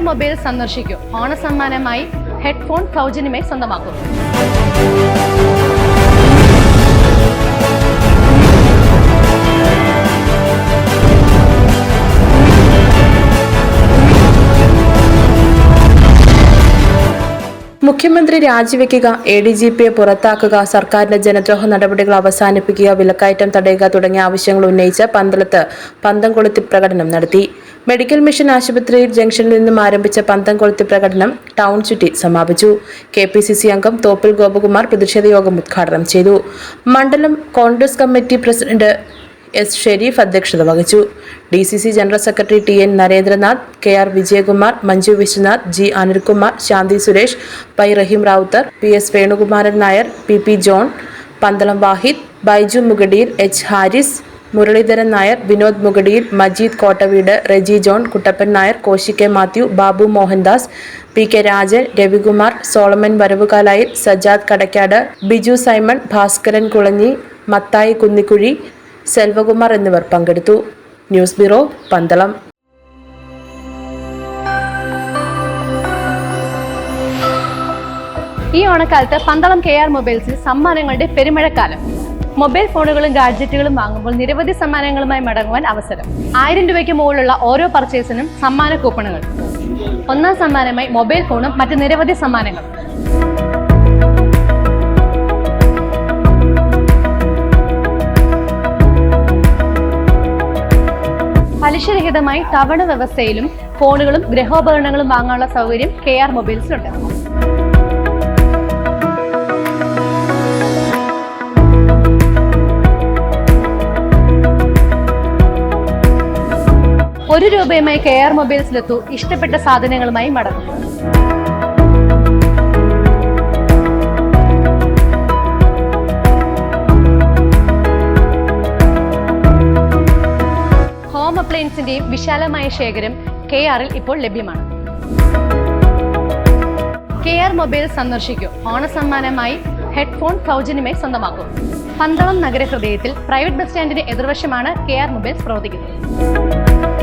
Mobile സന്ദർശിക്കൂ. ഓണസമ്മാനമായി headphone സൗജന്യമായി സ്വന്തമാക്കൂ. മുഖ്യമന്ത്രി രാജിവെക്കുക എ ഡി ജി പിയെ പുറത്താക്കുക സർക്കാരിന്റെ ജനദ്രോഹ നടപടികൾ അവസാനിപ്പിക്കുക വിലക്കയറ്റം തടയുക തുടങ്ങിയ ആവശ്യങ്ങൾ ഉന്നയിച്ച് പന്തളത്ത് പന്തം കൊളുത്തി പ്രകടനം നടത്തി. മെഡിക്കൽ മിഷൻ ആശുപത്രി ജംഗ്ഷനിൽ നിന്നും ആരംഭിച്ച പന്തം കൊളുത്തി പ്രകടനം ടൗൺ ചുറ്റി സമാപിച്ചു. കെ പി സി സി അംഗം തോപ്പിൽ ഗോപകുമാർ പ്രതിഷേധ യോഗം ഉദ്ഘാടനം ചെയ്തു. മണ്ഡലം Congress committee president S Shereef അധ്യക്ഷത വഹിച്ചു. D C C general secretary T N Narendranath K R Vijayakumar Manju Viswanath G Anilkumar Shanthi Suresh Pai Rahim Rawther P S Venukumaran Nair P P John Pandalam Vahid Baiju Mugadeer H Haris Muraleedharan Nair Vinod Mugadeer Majeed Kottaveedu Reji John Kuttappan Nair Koshy K Mathew Babu Mohandas P K Rajan Ravikumar Solomon Varavukalayil Sajad Kadakkad Biju Simon Bhaskaran Kulanji Mathai Kunnikuzhi Selvakumar എന്നിവർ പങ്കെടുത്തു. News bureau Pandalam. ഈ ഓണക്കാലത്ത് Pandalam K R മൊബൈൽസിൽ സമ്മാനങ്ങളുടെ പെരുമഴക്കാലം. Mobile ഫോണുകളും ഗാഡ്ജറ്റുകളും വാങ്ങുമ്പോൾ നിരവധി സമ്മാനങ്ങളുമായി മടങ്ങുവാൻ അവസരം. ആയിരം രൂപയ്ക്ക് മുകളിലുള്ള ഓരോ പർച്ചേസിനും സമ്മാന കൂപ്പണുകൾ. ഒന്നാം സമ്മാനമായി മൊബൈൽ ഫോണും മറ്റ് നിരവധി സമ്മാനങ്ങൾ പലിശരഹിതമായി തവണ വ്യവസ്ഥയിലും ഫോണുകളും ഗൃഹോപകരണങ്ങളും വാങ്ങാനുള്ള സൗകര്യം കെ ആർ മൊബൈൽസിലുണ്ട്. ഒരു രൂപയുമായി കെ ആർ മൊബൈൽസിലെത്തൂ. ഇഷ്ടപ്പെട്ട സാധനങ്ങളുമായി മടങ്ങും. ഹോം വിശാലമായ ശേഖരം കെ ആറിൽ ഇപ്പോൾ ലഭ്യമാണ്. കെ ആർ മൊബൈൽ സന്ദർശിക്കൂ. ഓണസമ്മാനമായി ഹെഡ്ഫോൺ സൗജന്യമായി സ്വന്തമാക്കും. പന്തളം നഗരഹൃദയത്തിൽ പ്രൈവറ്റ് ബസ് സ്റ്റാൻഡിന്റെ എതിർവശമാണ് കെ ആർ മൊബൈൽസ് പ്രവർത്തിക്കുന്നത്.